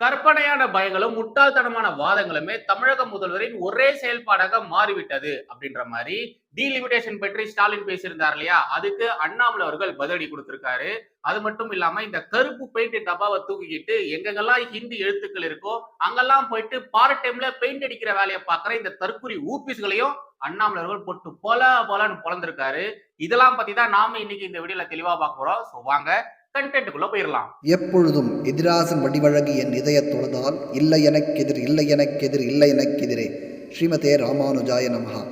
கற்பனையான பயங்களும் முட்டாள்தனமான வாதங்களுமே தமிழக முதல்வரின் ஒரே செயல்பாடாக மாறிவிட்டது அப்படின்ற மாதிரி டீலிமிடேஷன் பற்றி ஸ்டாலின் பேசியிருந்தார் இல்லையா? அதுக்கு அண்ணாமலை அவர்கள் பதிலடி கொடுத்திருக்காரு. அது மட்டும் இல்லாம இந்த கருப்பு பெயிண்ட் டப்பாவை தூக்கிக்கிட்டு எங்கெங்கெல்லாம் ஹிந்தி எழுத்துக்கள் இருக்கோ அங்கெல்லாம் போயிட்டு பார்ட் டைம்ல பெயிண்ட் அடிக்கிற வேலையை பார்க்குற இந்த தற்கொலை ஊபிஸ்களையும் அண்ணாமலை அவர்கள் போட்டு பொல பொலன்னு பொழந்திருக்காரு. இதெல்லாம் பத்தி தான் நாம இன்னைக்கு இந்த வீடியோல தெளிவா பார்க்க போறோம். ஸோ வாங்க கண்டென்ட்டுக்குள்ள போயிடலாம் எப்பொழுதும் எதிராசன் வடிவழகு என் இதயத் தொழுதால் இல்லை எனக்கெதிர் இல்லை எனக்கெதிர் இல்லை எனக்கெதிரே. ஸ்ரீமதே ராமானுஜாய நமஹா.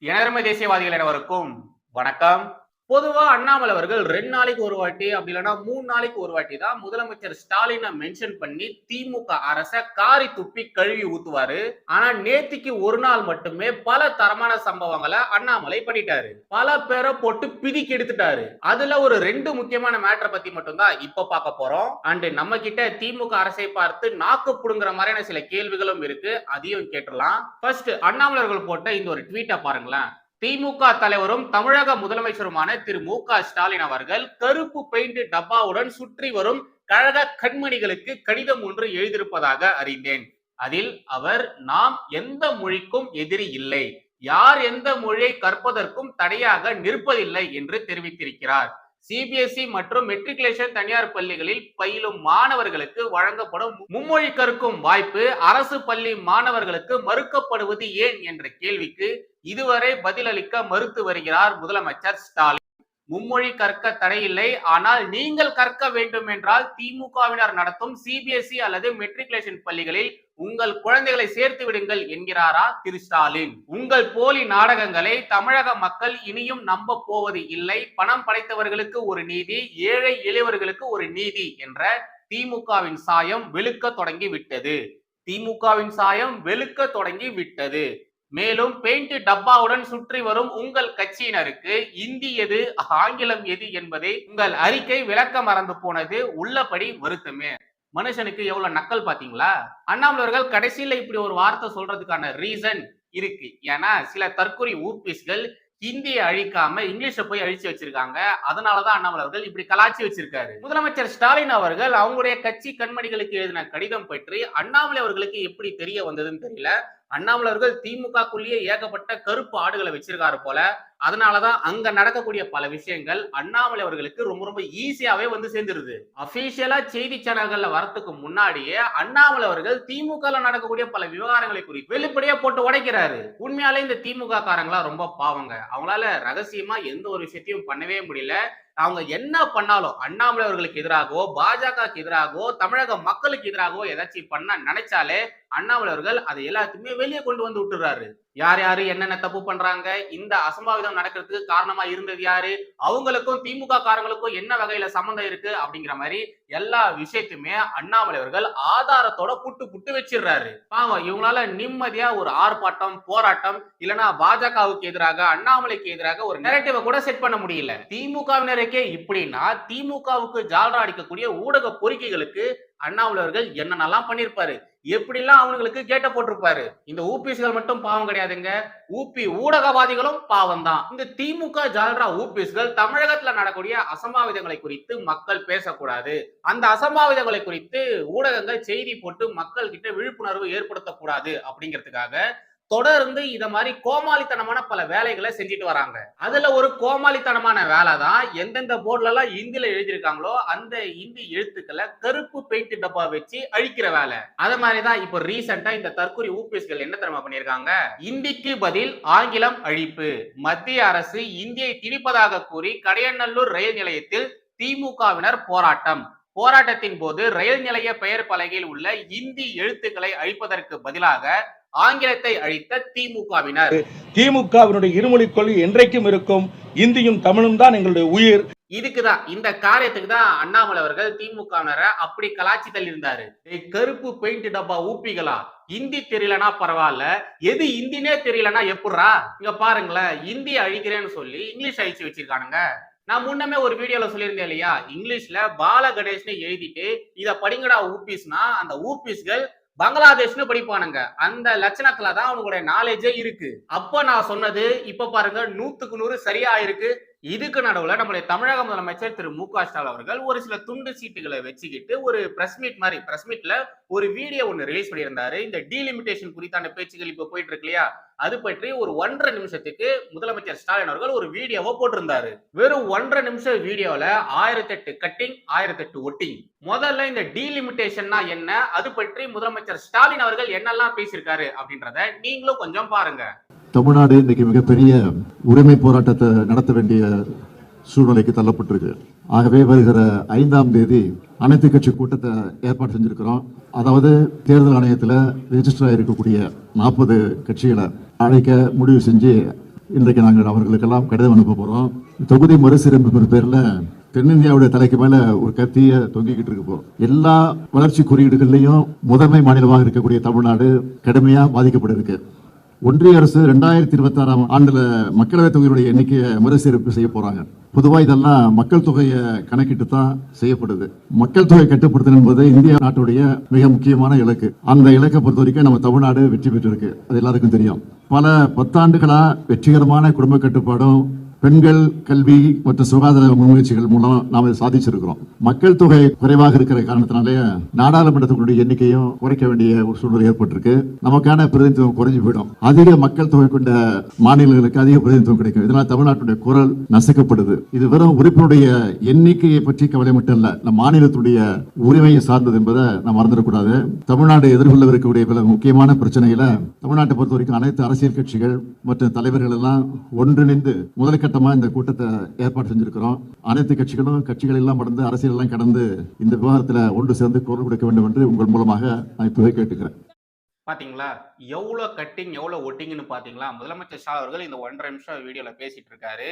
எனதர்ம தேசியவாதிகள் அனைவருக்கும் வணக்கம். பொதுவா அண்ணாமலை அவர்கள் ரெண்டு நாளைக்கு ஒரு வாட்டி அப்படி இல்லைன்னா மூணு நாளைக்கு ஒரு வாட்டி தான் முதலமைச்சர் ஸ்டாலினை மென்ஷன் பண்ணி திமுக அரச காரி துப்பி கழுவி ஊத்துவாரு. ஆனா நேத்திக்கு ஒரு நாள் மட்டுமே பல தரமான சம்பவங்களை அண்ணாமலை பண்ணிட்டாரு. பல பேரை போட்டு பிதிக்கி எடுத்துட்டாரு. அதுல ஒரு ரெண்டு முக்கியமான மேட்டரை பத்தி மட்டும்தான் இப்ப பார்க்க போறோம். அண்ட் நம்ம கிட்ட திமுக அரசை பார்த்து நாக்கு புடுங்குற மாதிரியான சில கேள்விகளும் இருக்கு. அதையும் கேட்டுடலாம். ஃபர்ஸ்ட் அண்ணாமலர்கள் போட்ட இந்த ஒரு ட்வீட்டை பாருங்களேன். திமுக தலைவரும் தமிழக முதலமைச்சருமான திரு மு க ஸ்டாலின் அவர்கள் கருப்பு பெயிண்ட் டப்பாவுடன் சுற்றி வரும் கழக கண்மணிகளுக்கு கடிதம் ஒன்று எழுதியிருப்பதாக அறிந்தேன். அதில் அவர் நாம் எந்த மொழிக்கும் எதிரி இல்லை. யார் எந்த மொழியை கற்பதற்கும் தடையாக நிற்பதில்லை என்று தெரிவித்திருக்கிறார். சிபிஎஸ்இ மற்றும் மெட்ரிகுலேஷன் தனியார் பள்ளிகளில் பயிலும் மாணவர்களுக்கு வழங்கப்படும் மும்மொழி கற்கும் வாய்ப்பு அரசு பள்ளி மாணவர்களுக்கு மறுக்கப்படுவது ஏன் என்ற கேள்விக்கு இதுவரை பதிலளிக்க மறுத்து வருகிறார் முதலமைச்சர் ஸ்டாலின். மும்மொழி கற்க தடையில்லை ஆனால் நீங்கள் கற்க வேண்டும் என்றால் திமுகவினர் நடத்தும் சிபிஎஸ்இ அல்லது மெட்ரிகுலேஷன் பள்ளிகளில் உங்கள் குழந்தைகளை சேர்த்து விடுங்கள் என்கிறாரா திரு ஸ்டாலின் உங்கள் போலி நாடகங்களை தமிழக மக்கள் இனியும் நம்ப போவது இல்லை. பணம் படைத்தவர்களுக்கு ஒரு நீதி ஏழை எளியவர்களுக்கு ஒரு நீதி என்ற திமுகவின் சாயம் வெளுக்க தொடங்கி விட்டது திமுகவின் சாயம் வெளுக்க தொடங்கி விட்டது மேலும் பெயிண்ட் டப்பாவுடன் சுற்றி வரும் உங்கள் கட்சியினருக்கு இந்தி எது ஆங்கிலம் எது என்பதை உங்கள் அறிக்கை விளக்க மறந்து போனது உள்ளபடி வருத்தமே. மனுஷனுக்கு எவ்வளவு நக்கல் பாத்தீங்களா? அண்ணாமலர்கள் கடைசியில இப்படி ஒரு வார்த்தை சொல்றதுக்கான ரீசன் இருக்கு. ஏன்னா சில தற்கொலை ஊர்பீஸ்கள் ஹிந்தியை அழிக்காம இங்கிலீஷை போய் அழிச்சு வச்சிருக்காங்க. அதனாலதான் அண்ணாமலவர்கள் இப்படி கலாச்சி வச்சிருக்காரு. முதலமைச்சர் ஸ்டாலின் அவர்கள் அவங்களுடைய கட்சி கண்மணிகளுக்கு எழுதின கடிதம் பற்றி அண்ணாமலை அவர்களுக்கு எப்படி தெரிய வந்ததுன்னு தெரியல. அண்ணாமலை அவர்கள் திமுகக்குள்ளேயே ஏகப்பட்ட கருப்பு ஆடுகளை வச்சிருக்காரு போல. அதனாலதான் அங்க நடக்கக்கூடிய பல விஷயங்கள் அண்ணாமலை அவர்களுக்கு ரொம்ப ரொம்ப ஈஸியாவே வந்து சேர்ந்துருது. அபிஷியலா செய்தி சேனல்கள்ல வரத்துக்கு முன்னாடியே அண்ணாமலை அவர்கள் திமுக நடக்கக்கூடிய பல விவகாரங்களை குறித்து வெளிப்படையா போட்டு உடைக்கிறாரு. உண்மையாலே இந்த திமுக காரங்களா ரொம்ப பாவங்க. அவங்களால ரகசியமா எந்த ஒரு விஷயத்தையும் பண்ணவே முடியல. அவங்க என்ன பண்ணாலும் அண்ணாமலை அவர்களுக்கு எதிராகவோ பாஜகவுக்கு எதிராகவோ தமிழக மக்களுக்கு எதிராகவோ ஏதாச்சும் பண்ண நினைச்சாலே அண்ணாமலை அவர்கள் அதை எல்லாத்தையுமே வெளியே கொண்டு வந்து விட்டுறாரு யார் யாரு என்னென்ன தப்பு பண்றாங்க இந்த அசம்பாவிதம் நடக்கிறதுக்கு காரணமா இருந்தது யாரு அவங்களுக்கும் திமுக காரங்களுக்கும் என்ன வகையில சம்மந்தம் இருக்கு அப்படிங்கிற மாதிரி எல்லா விஷயத்தையுமே அண்ணாமலை அவர்கள் ஆதாரத்தோட புட்டு புட்டு வச்சிடுறாரு. பாவம் இவங்களால நிம்மதியா ஒரு ஆர்ப்பாட்டம் போராட்டம் இல்லைன்னா பாஜகவுக்கு எதிராக அண்ணாமலைக்கு எதிராக ஒரு நெரட்டிவை கூட செட் பண்ண முடியல. திமுகவினருக்கே இப்படின்னா திமுகவுக்கு ஜால்ரா அடிக்கக்கூடிய ஊடக பொறிக்கைகளுக்கு அண்ணாமலை அவர்கள் என்னென்னலாம் பண்ணியிருப்பாரு எப்படிலாம் அவனுங்களுக்கு கேட்ட போட்டிருப்பாரு? இந்த ஊபிஸ்கள் மட்டும் பாவம் கிடையாதுங்க. ஊபி ஊடகவாதிகளும் பாவம் தான் இந்த திமுக ஜால்ரா ஊபிஸ்கள் தமிழகத்துல நடக்கூடிய அசம்பாவிதங்களை குறித்து மக்கள் பேசக்கூடாது. அந்த அசம்பாவிதங்களை குறித்து ஊடகங்கள் செய்தி போட்டு மக்கள் கிட்ட விழிப்புணர்வு ஏற்படுத்தக்கூடாது அப்படிங்கிறதுக்காக தொடர்ந்து இத மாதிரி கோமாளித்தனமான பல வேலைகளை செஞ்சுட்டு வராங்க. அதுல ஒரு கோமாளித்தனமான வேலை தான் எந்தெந்த போர்டுல எல்லாம் இந்தியில எழுதியிருக்காங்களோ அந்த இந்தி எழுத்துக்களை கருப்பு பெயிண்ட் டப்பா வச்சு அழிக்கிற வேலை. அது மாதிரிதான் இப்போ ரீசெண்டா இந்த தற்கொலை ஊபிஎஸ்கள் என்ன தெரியுமா பண்ணியிருக்காங்க? இந்திக்கு பதில் ஆங்கிலம் அழிப்பு. மத்திய அரசு இந்தியை திணிப்பதாக கூறி கடையநல்லூர் ரயில் நிலையத்தில் திமுகவினர் போராட்டம். போராட்டத்தின் போது ரயில் நிலைய பெயர் பலகையில் உள்ள இந்தி எழுத்துக்களை அழிப்பதற்கு பதிலாக ஆங்கிலத்தை அழித்த திமுகவினர். திமுகவினுடைய இருமொழிக் கொள்கை என்றைக்கும் இருக்கும் இந்தியும் தமிழும் தான் எங்களுடைய உயிர். இதுக்குதான் இந்த காரியத்துக்கு தான் அண்ணாமலை அவர்கள் திமுகவினரை அப்படி கலாச்சி தள்ளியிருந்தாரு. "ஏய், கருப்பு பெயிண்ட் டப்பா ஊப்பிகளா? இந்தி தெரியலனா பரவாயில்ல. எது இந்தினே தெரியலனா எப்படிரா இங்க பாருங்களேன் இந்தி அழிக்கிறேன்னு சொல்லி இங்கிலீஷ் அழிச்சு வச்சிருக்கானுங்க. நான் முன்னமே ஒரு வீடியோல சொல்லியிருந்தேன் இல்லையா? இங்கிலீஷ்ல பால கணேஷ்னு எழுதிட்டு இத படிங்கடா ஊபிஸ்னா அந்த ஊபிஸ்கள் பங்களாதேஷ்னு படிப்பானுங்க. அந்த லட்சணத்துல தான் அவனுடைய நாலேஜே இருக்கு. அப்ப நான் சொன்னது இப்ப பாருங்க நூத்துக்கு நூறு சரியா இருக்கு. இதுக்கு நடுவில் நம்முடைய தமிழக முதலமைச்சர் திரு மு க ஸ்டாலின் அவர்கள் ஒரு சில துண்டு சீட்டுகளை வச்சுக்கிட்டு ஒரு பிரஸ் மீட் மாதிரி பிரஸ் மீட்ல ஒரு வீடியோ ஒன்று ரிலீஸ் பண்ணியிருந்தாரு. இந்த டீலிமிட்டேஷன் குறித்தான பேச்சுகள் இப்போ போயிட்டு இருக்கு இல்லையா? அது பற்றி ஒரு ஒன்றரை நிமிஷத்துக்கு முதலமைச்சர் ஸ்டாலின் அவர்கள் ஒரு வீடியோவை போட்டிருந்தாரு. வெறும் ஒன்றரை நிமிஷம் வீடியோல ஆயிரத்தி எட்டு கட்டிங் ஆயிரத்தி எட்டு ஒட்டிங். முதல்ல இந்த டீலிமிட்டேஷன்னா என்ன? அது பற்றி முதலமைச்சர் ஸ்டாலின் அவர்கள் என்னெல்லாம் பேசியிருக்காரு அப்படின்றத நீங்களும் கொஞ்சம் பாருங்க. தமிழ்நாடு இன்னைக்கு மிகப்பெரிய உரிமை போராட்டத்தை நடத்த வேண்டிய சூழ்நிலைக்கு தள்ளப்பட்டிருக்கு. ஆகவே வருகிற ஐந்தாம் தேதி அனைத்து கட்சி கூட்டத்தை ஏற்பாடு செஞ்சிருக்கிறோம். அதாவது தேர்தல் ஆணையத்தில் ரெஜிஸ்டர் ஆகிருக்கக்கூடிய நாற்பது கட்சிகளை அழைக்க முடிவு செஞ்சு இன்றைக்கு நாங்கள் அவர்களுக்கெல்லாம் கடிதம் அனுப்ப போகிறோம் தொகுதி மறுசீரமைப்பு பேரில் தென்னிந்தியாவுடைய தலைக்கு மேல ஒரு கத்திய தொங்கிக்கிட்டு இருக்கு எல்லா வளர்ச்சி குறியீடுகள்லையும் முதன்மை மாநிலமாக இருக்கக்கூடிய தமிழ்நாடு கடுமையா பாதிக்கப்பட்டிருக்கு. ஒன்றிய அரசு ரெண்டாயிரத்தி இருபத்தி ஆறாம் ஆண்டுல மக்களவைத் தொகையினுடைய எண்ணிக்கையை மறுசீரமைப்பு செய்ய போறாங்க. பொதுவாக இதெல்லாம் மக்கள் தொகையை கணக்கிட்டு தான் செய்யப்படுது. மக்கள் தொகை கட்டுப்படுத்தல் என்பது இந்திய நாட்டுடைய மிக முக்கியமான இலக்கு. அந்த இலக்கை பொறுத்த வரைக்கும் நம்ம தமிழ்நாடு வெற்றி பெற்றிருக்கு. அது எல்லாருக்கும் தெரியும். பல பத்தாண்டுகளா வெற்றிகரமான குடும்ப கட்டுப்பாடும் பெண்கள் கல்வி மற்றும் சுகாதார முன்முயற்சிகள் மூலம் நாம் சாதிச்சிருக்கிறோம். மக்கள் தொகை குறைவாக இருக்கிற காரணத்தினாலே நாடாளுமன்றத்தினுடைய எண்ணிக்கையும் குறைக்க வேண்டிய ஒரு சூழ்நிலை ஏற்பட்டிருக்கு. நமக்கான பிரதிநிதித்துவம் குறைஞ்சு போயிடும். அதிக மக்கள் தொகை கொண்ட மாநிலங்களுக்கு அதிக பிரதிநிதித்துவம் கிடைக்கும். இதனால் தமிழ்நாட்டுடைய குரல் நசுக்கப்படுது. இது வெறும் உறுப்பினுடைய எண்ணிக்கையை பற்றி கவலை மட்டும் இல்ல நம் மாநிலத்துடைய உரிமையை சார்ந்தது என்பதை நாம் மறந்துடக்கூடாது. தமிழ்நாடு எதிர்கொள்ளவிருக்கக்கூடிய பல முக்கியமான பிரச்சனைகளை தமிழ்நாட்டை பொறுத்த வரைக்கும் அனைத்து அரசியல் கட்சிகள் மற்றும் தலைவர்கள் எல்லாம் ஒன்றிணைந்து முதலுக்கு முதற்கட்டமாக இந்த கூட்டத்தை ஏற்பாடு செஞ்சிருக்கிறோம். அனைத்து கட்சிகளும் கட்சிகள் எல்லாம் கடந்து அரசியல் எல்லாம் கடந்து இந்த விவகாரத்தில் ஒன்று சேர்ந்து குரல் கொடுக்க வேண்டும் என்று உங்கள் மூலமாக நான் இப்போவே கேட்டுக்கிறேன். பாத்தீங்களா? எவ்வளோ கட்டிங் எவ்வளோ ஒட்டிங்னு பாத்தீங்களா? முதலமைச்சர் ஷா அவர்கள் இந்த ஒன்றரை நிமிஷம் வீடியோல பேசிட்டு இருக்காரு.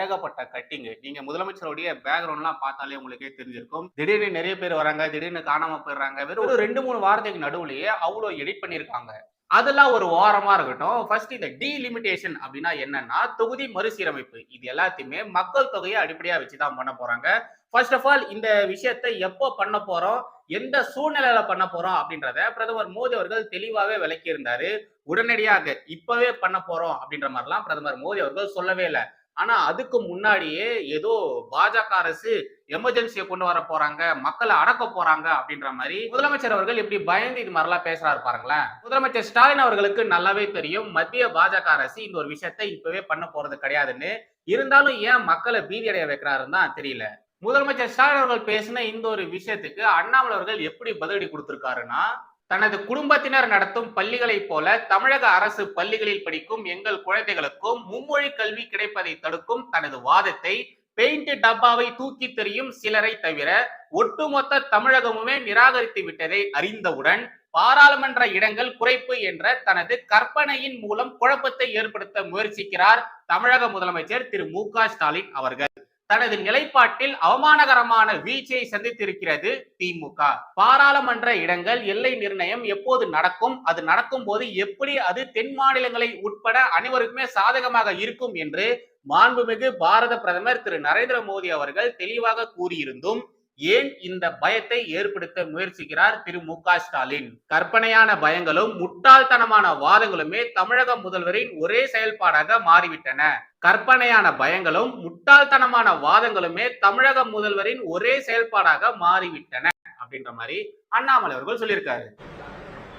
ஏகப்பட்ட கட்டிங் நீங்க முதலமைச்சருடைய பேக்ரவுண்ட்லாம் பார்த்தாலே உங்களுக்கே தெரிஞ்சிருக்கும். திடீர்னு நிறைய பேர் வராங்க திடீர்னு காணாம போயிடுறாங்க. வெறும் ஒரு ரெண்டு மூணு வாரத்துக்கு நடுவுலயே அவ்வளோ எடிட் பண்ணியிருக்காங்க. அதெல்லாம் ஒரு ஓரமா இருக்கட்டும். ஃபர்ஸ்ட் இந்த டீலிமிட்டேஷன் அப்படின்னா என்னன்னா தொகுதி மறுசீரமைப்பு. இது எல்லாத்தையுமே மக்கள் தொகையை அடிப்படையா வச்சுதான் பண்ண போறாங்க. ஃபர்ஸ்ட் ஆஃப் ஆல் இந்த விஷயத்தை எப்போ பண்ண போறோம்? எந்த சூழ்நிலையில பண்ண போறோம் அப்படின்றத பிரதமர் மோடி அவர்கள் தெளிவாவே விளக்கி இருந்தாரு உடனடியாக இப்பவே பண்ண போறோம் அப்படின்ற மாதிரிலாம் பிரதமர் மோடி அவர்கள் சொல்லவே இல்லை. ஆனா அதுக்கு முன்னாடியே ஏதோ பாஜக அரசு எமர்ஜென்சியை கொண்டு வர போறாங்க மக்களை அடக்க போறாங்க அப்படின்ற மாதிரி முதலமைச்சர் அவர்கள் இப்படி பயந்து இது மாதிரிலாம் பேசுறாரு பாருங்களேன். முதலமைச்சர் ஸ்டாலின் அவர்களுக்கு நல்லாவே தெரியும் மத்திய பாஜக அரசு இந்த ஒரு விஷயத்த இப்பவே பண்ண போறது கிடையாதுன்னு. இருந்தாலும் ஏன் மக்களை பீதி அடைய வைக்கிறாருன்னு தான் தெரியல. முதலமைச்சர் ஸ்டாலின் அவர்கள் பேசின இந்த ஒரு விஷயத்துக்கு அண்ணாமலை அவர்கள் எப்படி பதிலடி கொடுத்திருக்காருன்னா தனது குடும்பத்தினர் நடத்தும் பள்ளிகளைப் போல தமிழக அரசு பள்ளிகளில் படிக்கும் எங்கள் குழந்தைகளுக்கும் மும்மொழி கல்வி கிடைப்பதை தடுக்கும் தனது வாதத்தை பெயிண்ட் டப்பாவை தூக்கி தெரியும் சிலரை தவிர ஒட்டுமொத்த தமிழகமுமே நிராகரித்து விட்டதை அறிந்தவுடன் பாராளுமன்ற இடங்கள் குறைப்பு என்ற தனது கற்பனையின் மூலம் குழப்பத்தை ஏற்படுத்த முயற்சிக்கிறார் தமிழக முதலமைச்சர் திரு மு க ஸ்டாலின் அவர்கள். தனது நிலைப்பாட்டில் அவமானகரமான வீழ்ச்சியை சந்தித்திருக்கிறது திமுக. பாராளுமன்ற இடங்கள் எல்லை நிர்ணயம் எப்போது நடக்கும் அது நடக்கும் போது எப்படி அது தென் மாநிலங்களை உட்பட அனைவருக்குமே சாதகமாக இருக்கும் என்று மாண்புமிகு பாரத பிரதமர் திரு நரேந்திர மோடி அவர்கள் தெளிவாக கூறியிருந்தும் ஏன் இந்த பயத்தை ஏற்படுத்த முயற்சிக்கிறார் திரு மு ஸ்டாலின்? கற்பனையான பயங்களும் முட்டாள்தனமான வாதங்களுமே தமிழக முதல்வரின் ஒரே செயல்பாடாக மாறிவிட்டன. கற்பனையான பயங்களும் முட்டாள்தனமான வாதங்களுமே தமிழக முதல்வரின் ஒரே செயல்பாடாக மாறிவிட்டன அப்படின்ற மாதிரி அண்ணாமலை அவர்கள் சொல்லியிருக்காரு.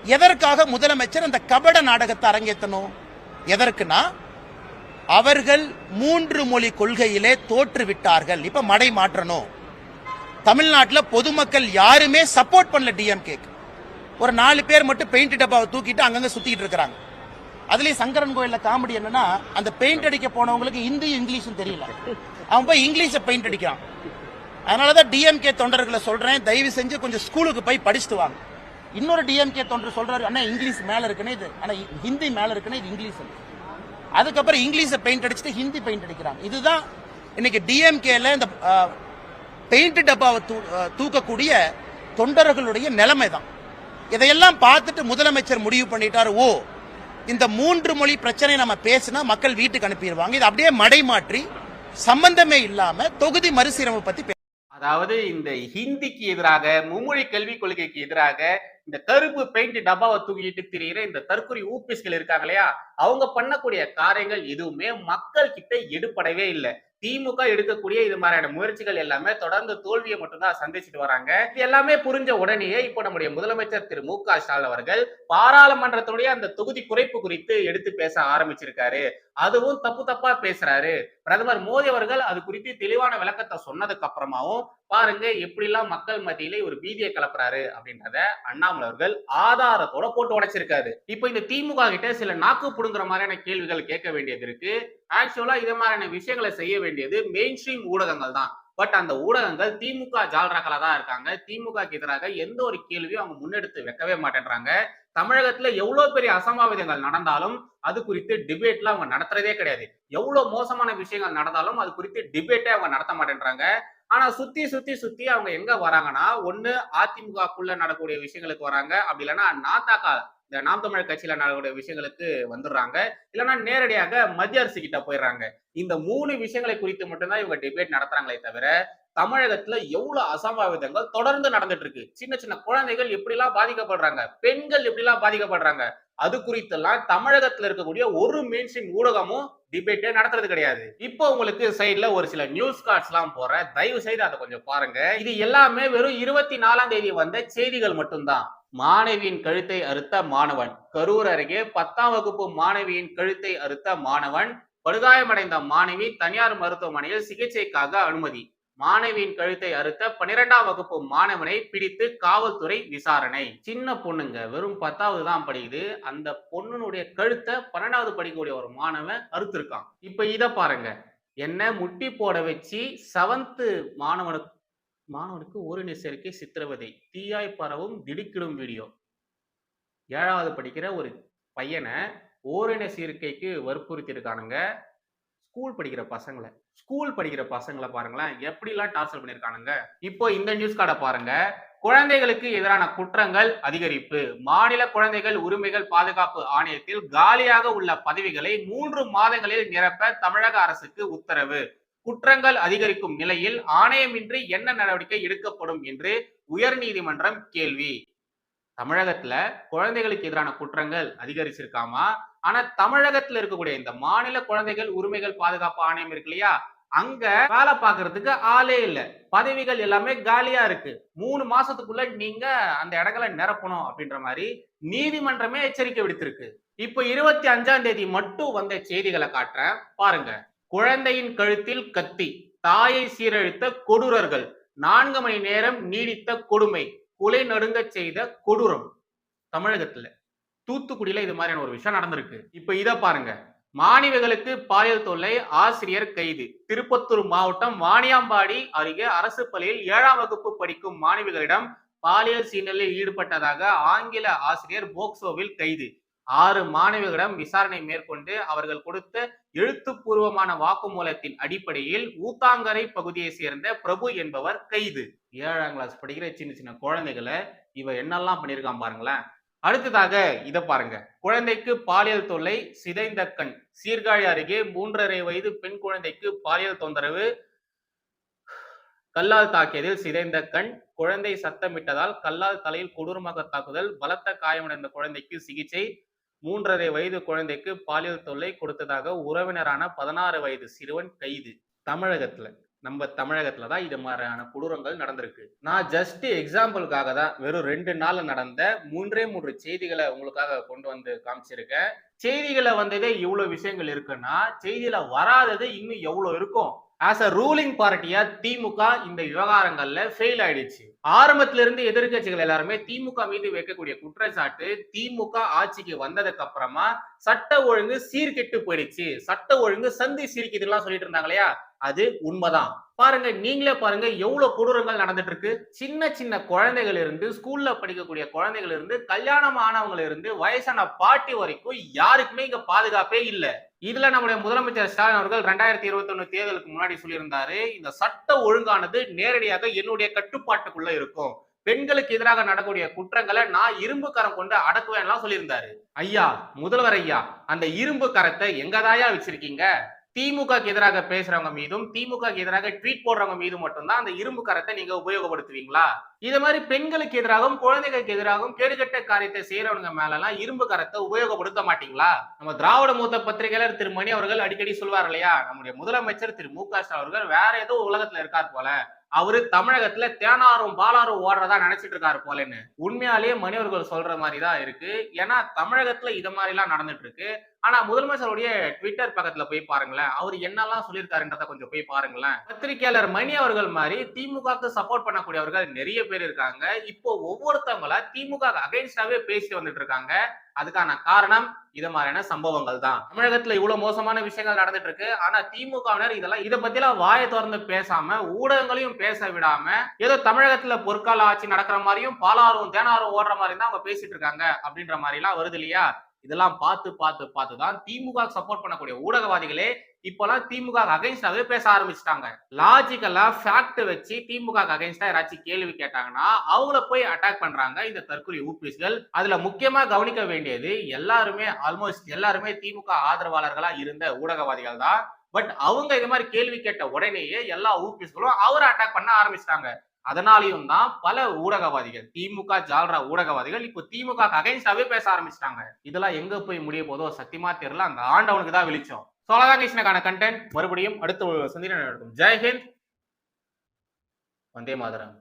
எதற்காக முதலமைச்சர் அந்த கபட நாடகத்தை அரங்கேற்றணும்? எதற்குனா அவர்கள் மூன்று மொழி கொள்கையிலே தோற்றுவிட்டார்கள் இப்ப மடை மாற்றணும். தமிழ்நாட்டில் பொதுமக்கள் யாருமே சப்போர்ட் பண்ணல டிஎம்கே ஒரு நாலு பேர் மட்டும் பெயிண்ட் டப்பாவை தூக்கிட்டு அங்கங்கே சுத்திட்டு இருக்கிறாங்க. அதுலேயும் சங்கரன் கோயிலில் காமெடி என்னன்னா அந்த பெயிண்ட் அடிக்க போனவங்களுக்கு ஹிந்தியும் இங்கிலீஷும் தெரியல. அவன் போய் இங்கிலீஷை பெயிண்ட் அடிக்கிறான். அதனாலதான் டிஎம்கே தொண்டர்களை சொல்றேன் தயவு செஞ்சு கொஞ்சம் ஸ்கூலுக்கு போய் படிச்சுட்டு வாங்க. இன்னொரு டிஎம்கே தொண்டர் சொல்றாரு அண்ணா இங்கிலீஷ் மேலே இருக்குன்னு இது ஆனால் ஹிந்தி மேலே இருக்குன்னு இது இங்கிலீஷ். அதுக்கப்புறம் இங்கிலீஷை பெயிண்ட் அடிச்சுட்டு ஹிந்தி பெயிண்ட் அடிக்கிறாங்க. இதுதான் இன்னைக்கு டிஎம்கேல இந்த பெயிண்ட் டப்பாவை தூ- தூக்கக்கூடிய தொண்டர்களுடைய நிலைமை தான் இதையெல்லாம் பார்த்துட்டு முதலமைச்சர் முடிவு பண்ணிட்டாரு ஓ இந்த மூன்று மொழி பிரச்சனை நம்ம பேசினா மக்கள் வீட்டுக்கு அனுப்பிடுவாங்க. இது அப்படியே மடை மாற்றி சம்பந்தமே இல்லாம தொகுதி மறுசீரமைப்பு பத்தி அதாவது இந்த ஹிந்திக்கு எதிராக மும்மொழி கல்விக் கொள்கைக்கு எதிராக இந்த கருப்பு பெயிண்ட் டப்பாவை தூக்கிட்டு திரியிற இந்த தற்கொலை ஊபிஸ்கள் இருக்காங்க இல்லையா? அவங்க பண்ணக்கூடிய காரியங்கள் எதுவுமே மக்கள் கிட்ட எடுப்படவே இல்லை. திமுக எடுக்கக்கூடிய இது மாதிரியான முயற்சிகள் எல்லாமே தொடர்ந்து தோல்வியை மட்டும்தான் சந்திச்சுட்டு வராங்க. இது எல்லாமே புரிஞ்ச உடனேயே இப்போ நம்முடைய முதலமைச்சர் திரு மு க ஸ்டாலின் அவர்கள் பாராளுமன்றத்துடைய அந்த தொகுதி குறைப்பு குறித்து எடுத்து பேச ஆரம்பிச்சிருக்காரு. அதுவும் தப்பு தப்பா பேசுறாரு. பிரதமர் மோடி அவர்கள் அது குறித்து தெளிவான விளக்கத்தை சொன்னதுக்கு அப்புறமாவும் பாருங்க எப்படிலாம் மக்கள் மத்தியிலே ஒரு பீதியை கலப்புறாரு அப்படின்றத அண்ணாமலை அவர்கள் ஆதாரத்தோட போட்டு உடைச்சிருக்காரு. இப்போ இந்த திமுக கிட்ட சில நாக்கு புடுங்குற மாதிரியான கேள்விகள் கேட்க வேண்டியது இருக்கு. ஆக்சுவலா இதே மாதிரியான விஷயங்களை செய்ய வேண்டியது மெயின் ஸ்ட்ரீம் ஊடகங்கள் தான். பட் அந்த ஊடகங்கள் திமுக ஜால்ராக்களா தான் இருக்காங்க. திமுக எதிராக எந்த ஒரு கேள்வியும் அவங்க முன்னெடுத்து வைக்கவே மாட்டேன்றாங்க. தமிழகத்துல எவ்வளவு பெரிய அசம்பாவிதங்கள் நடந்தாலும் அது குறித்து டிபேட்லாம் அவங்க நடத்துறதே கிடையாது. எவ்வளவு மோசமான விஷயங்கள் நடந்தாலும் அது குறித்து டிபேட்டே அவங்க நடத்த மாட்டேன்றாங்க. ஆனா சுத்தி சுத்தி சுத்தி அவங்க எங்க வராங்கன்னா ஒண்ணு அதிமுகக்குள்ள நடக்கக்கூடிய விஷயங்களுக்கு வராங்க. அப்படி இல்லைன்னா நாத்தாக்கா இந்த நாம் தமிழர் கட்சியில நடக்கக்கூடிய விஷயங்களுக்கு வந்துடுறாங்க. இல்லைன்னா நேரடியாக மத்திய அரசு கிட்ட போயிடுறாங்க. இந்த மூணு விஷயங்களை குறித்து மட்டும்தான் இவங்க டிபேட் நடத்துறாங்களே தவிர தமிழகத்துல எவ்வளவு அசம்பாவிதங்கள் தொடர்ந்து நடந்துட்டு இருக்கு. சின்ன சின்ன குழந்தைகள் எப்படிலாம் பாதிக்கப்படுறாங்க? பெண்கள் எப்படிலாம் பாதிக்கப்படுறாங்க? அது குறித்தெல்லாம் தமிழகத்துல இருக்கக்கூடிய ஒரு மெயின் ஸ்ட்ரீம் ஊடகமும் டிபேட்டே நடத்துறது கிடையாது. இப்போ உங்களுக்கு சைட்ல ஒரு சில நியூஸ் கார்ட்ஸ் எல்லாம் போறேன் தயவு செய்து அதை கொஞ்சம் பாருங்க. இது எல்லாமே வெறும் இருபத்தி நாலாம் தேதி வந்த செய்திகள் மட்டும்தான். மாணவியின் கழுத்தை அறுத்த மாணவன். கரூர் அருகே பத்தாம் வகுப்பு மாணவியின் கழுத்தை அறுத்த மாணவன். படுகாயமடைந்த மாணவி தனியார் மருத்துவமனையில் சிகிச்சைக்காக அனுமதி. மாணவியின் கழுத்தை அறுத்த பன்னிரெண்டாம் வகுப்பு மாணவனை பிடித்து காவல்துறை விசாரணை. சின்ன பொண்ணுங்க வெறும் பத்தாவது தான் படிக்குது. அந்த பொண்ணுனுடைய கழுத்தை பன்னெண்டாவது படிக்கக்கூடிய ஒரு மாணவன் அறுத்திருக்கான். இப்ப இத பாருங்க. என்ன முட்டி போட வச்சு செவன்த்து மாணவனுக்கு மாணவனுக்கு ஒரு சேர்க்கை சித்திரவதை. தீயாய் பரவும் திடுக்கிடும் வீடியோ. ஏழாவது படிக்கிற ஒரு பையனை ஓரின சேர்க்கைக்கு வற்புறுத்தியிருக்கானுங்க. ஸ்கூல் படிக்கிற பசங்களை ஸ்கூல் படிக்கிற பசங்களை பாருங்களேன் எப்படிலாம் டார்ச்சர் பண்ணியிருக்கானுங்க இப்போ இந்த நியூஸ் கார்டை பாருங்க. குழந்தைகளுக்கு எதிரான குற்றங்கள் அதிகரிப்பு. மாநில குழந்தைகள் உரிமைகள் பாதுகாப்பு ஆணையத்தில் காலியாக உள்ள பதவிகளை மூன்று மாதங்களில் நிரப்ப தமிழக அரசுக்கு உத்தரவு. குற்றங்கள் அதிகரிக்கும் நிலையில் ஆணையமின்றி என்ன நடவடிக்கை எடுக்கப்படும் என்று உயர்நீதிமன்றம் கேள்வி. தமிழகத்துல குழந்தைகளுக்கு எதிரான குற்றங்கள் அதிகரிச்சிருக்காமா? ஆனா தமிழகத்துல இருக்கக்கூடிய இந்த மாநில குழந்தைகள் உரிமைகள் பாதுகாப்பு ஆணையம் இருக்கு இல்லையா? அங்க வேலை பாக்குறதுக்கு ஆளே இல்ல. பதவிகள் எல்லாமே காலியா இருக்கு. மூணு மாசத்துக்குள்ள நீங்க அந்த இடங்களை நிரப்பணும் அப்படின்ற மாதிரி நீதிமன்றமே எச்சரிக்கை விடுத்திருக்கு. இப்ப இருபத்தி அஞ்சாம் தேதி மட்டும் வந்த செய்திகளை காட்டுறேன். பாருங்க. குழந்தையின் கழுத்தில் கத்தி தாயை சீரழித்த கொடூரர்கள் நான்கு மணி நேரம் நீடித்த கொடுமை. குலை நடுங்க செய்த கொடூரம் தமிழகத்துல. தூத்துக்குடியில இது மாதிரியான ஒரு விஷயம் நடந்திருக்கு. இப்ப இத பாருங்க. மாணவிகளுக்கு பாலியல் தொல்லை ஆசிரியர் கைது. திருப்பத்தூர் மாவட்டம் வாணியாம்பாடி அருகே அரசு பள்ளியில் ஏழாம் வகுப்பு படிக்கும் மாணவிகளிடம் பாலியல் சீனலில் ஈடுபட்டதாக ஆங்கில ஆசிரியர் போக்சோவில் கைது. ஆறு மாணவிகளிடம் விசாரணை மேற்கொண்டு அவர்கள் கொடுத்த எழுத்துப்பூர்வமான வாக்குமூலத்தின் அடிப்படையில் ஊத்தாங்கரை பகுதியை சேர்ந்த பிரபு என்பவர் கைது. ஏழாம் கிளாஸ் படிக்கிற சின்ன சின்ன குழந்தைகளை இவ என்னெல்லாம் பண்ணியிருக்கான் பாருங்களேன். அடுத்ததாக இதை பாருங்க. குழந்தைக்கு பாலியல் தொல்லை சிதைந்த கண். சீர்காழி அருகே மூன்றரை வயது பெண் குழந்தைக்கு பாலியல் தொந்தரவு கல்லால் தாக்கியதில் சிதைந்த கண். குழந்தை சத்தமிட்டதால் கல்லால் தலையில் கொடூரமாக தாக்குதல். பலத்த காயமடைந்த குழந்தைக்கு சிகிச்சை. மூன்றரை வயது குழந்தைக்கு பாலியல் தொல்லை கொடுத்ததாக உறவினரான பதினாறு வயது சிறுவன் கைது. தமிழகத்துல நம்ம தமிழகத்துல தான் இது மாதிரியான கொடூரங்கள் நடந்திருக்கு. நான் ஜஸ்ட் எக்ஸாம்பிளுக்காக தான் வெறும் ரெண்டு நாள் நடந்த மூன்றே மூன்று செய்திகளை உங்களுக்காக கொண்டு வந்து காமிச்சிருக்கேன். செய்திகளை வந்ததே இவ்வளவு விஷயங்கள் இருக்குன்னா செய்தியில வராதது இன்னும் எவ்வளவு இருக்கும்? ஆஸ் அ ரூலிங் பார்ட்டியா திமுக இந்த விவகாரங்கள்ல ஃபெயில் ஆயிடுச்சு. ஆரம்பத்துல இருந்து எதிர்க்கட்சிகள் எல்லாருமே திமுக மீது வைக்கக்கூடிய குற்றச்சாட்டு திமுக ஆட்சிக்கு வந்ததுக்கு அப்புறமா சட்ட ஒழுங்கு சீர்கெட்டு போயிடுச்சு. சட்ட ஒழுங்கு சந்தி சீர்கிதுலாம் சொல்லிட்டு இருந்தாங்க இல்லையா? அது உண்மைதான். பாருங்க நீங்களே பாருங்க எவ்வளவு கொடூரங்கள் நடந்துட்டு இருக்கு. சின்ன சின்ன குழந்தைகள் இருந்து ஸ்கூல்ல படிக்கக்கூடிய குழந்தைகள் இருந்து கல்யாணம் ஆனவங்கள இருந்து வயசான பாட்டி வரைக்கும் யாருக்குமே இங்க பாதுகாப்பே இல்லை. இதுல நம்முடைய முதலமைச்சர் ஸ்டாலின் அவர்கள் ரெண்டாயிரத்தி இருபத்தி ஒண்ணு தேர்தலுக்கு முன்னாடி சொல்லியிருந்தாரு இந்த சட்ட ஒழுங்கானது நேரடியாக என்னுடைய கட்டுப்பாட்டுக்குள்ள இருக்கும். பெண்களுக்கு எதிராக நடக்கக்கூடிய குற்றங்களை நான் இரும்பு கரம் கொண்டு அடக்குவேன்லாம் சொல்லியிருந்தாரு. ஐயா முதல்வர் ஐயா அந்த இரும்பு கரத்தை எங்கதாயா வச்சிருக்கீங்க? திமுக எதிராக பேசுறவங்க மீதும் திமுக எதிராக ட்வீட் போடுறவங்க மீதும் மட்டும்தான் அந்த இரும்பு கரத்தை நீங்க உபயோகப்படுத்துவீங்களா? இது மாதிரி பெண்களுக்கு எதிராகவும் குழந்தைகளுக்கு எதிராகவும் கேடுகட்ட காரியத்தை செய்யறவங்க மேல எல்லாம் இரும்பு கரத்தை உபயோகப்படுத்த மாட்டீங்களா? நம்ம திராவிட மூத்த பத்திரிகையாளர் திரு மணி அவர்கள் அடிக்கடி சொல்வார் இல்லையா? நம்முடைய முதலமைச்சர் திரு மு க ஸ்டாலின் அவர்கள் வேற ஏதோ உலகத்துல இருக்கார் போல. அவரு தமிழகத்துல தேனாரும் பாலாரும் ஓடுறதா நினைச்சிட்டு இருக்காரு போலன்னு. உண்மையாலேயே மணியவர்கள் சொல்ற மாதிரி தான் இருக்கு. ஏன்னா தமிழகத்துல இது மாதிரி எல்லாம் நடந்துட்டு இருக்கு ஆனா முதலமைச்சருடைய ட்விட்டர் பக்கத்துல போய் பாருங்களேன். அவர் என்னெல்லாம் சொல்லியிருக்காருன்றத கொஞ்சம் போய் பாருங்களேன். பத்திரிகையாளர் மணி அவர்கள் மாதிரி திமுகவுக்கு சப்போர்ட் பண்ணக்கூடியவர்கள் நிறைய பேர் இருக்காங்க. இப்போ ஒவ்வொருத்தவங்கள திமுக அகைன்ஸ்டாவே பேசி வந்துட்டு இருக்காங்க. அதுக்கான காரணம் இது மாதிரியான சம்பவங்கள் தான். தமிழகத்துல இவ்வளவு மோசமான விஷயங்கள் நடந்துட்டு இருக்கு ஆனா திமுகவினர் இதெல்லாம் இதை பத்தி எல்லாம் வாயை திறந்து பேசாம ஊடகங்களையும் பேச விடாம ஏதோ தமிழகத்துல பொற்கால ஆட்சி நடக்கிற மாதிரியும் பாலாரும் தேனாரும் ஓடுற மாதிரி தான் அவங்க பேசிட்டு இருக்காங்க அப்படின்ற மாதிரி எல்லாம் வருது இல்லையா? இதெல்லாம் பார்த்து பார்த்து பார்த்து தான் திமுக சப்போர்ட் பண்ணக்கூடிய ஊடகவாதிகளே இப்பெல்லாம் திமுக அகைன்ஸ்டாவே பேச ஆரம்பிச்சிட்டாங்க. லாஜிக்கலா ஃபேக்ட் வச்சு திமுக அகைன்ஸ்டா யாராச்சும் கேள்வி கேட்டாங்கன்னா அவங்கள போய் அட்டாக் பண்றாங்க இந்த தற்கொலை ஊபிஸ்கள் அதுல முக்கியமா கவனிக்க வேண்டியது எல்லாருமே ஆல்மோஸ்ட் எல்லாருமே திமுக ஆதரவாளர்களா இருந்த ஊடகவாதிகள் தான். பட் அவங்க இது மாதிரி கேள்வி கேட்ட உடனேயே எல்லா ஊபிஸ்களும் அவரை அட்டாக் பண்ண ஆரம்பிச்சிட்டாங்க. அதனாலையும் தான் பல ஊடகவாதிகள் திமுக ஜால்ரா ஊடகவாதிகள் இப்போ திமுக அகைன்ஸ்டாவே பேச ஆரம்பிச்சிட்டாங்க. இதெல்லாம் எங்க போய் முடிய போதோ சத்தியமா தெரியல. அந்த ஆண்டவனுக்கு தான் வெளிச்சம். சோலதாகிருஷ்ணக்கான கண்டென்ட் மறுபடியும் அடுத்த சந்திரன் நடக்கும். ஜெய்ஹிந்த் வந்தே மாதரம்.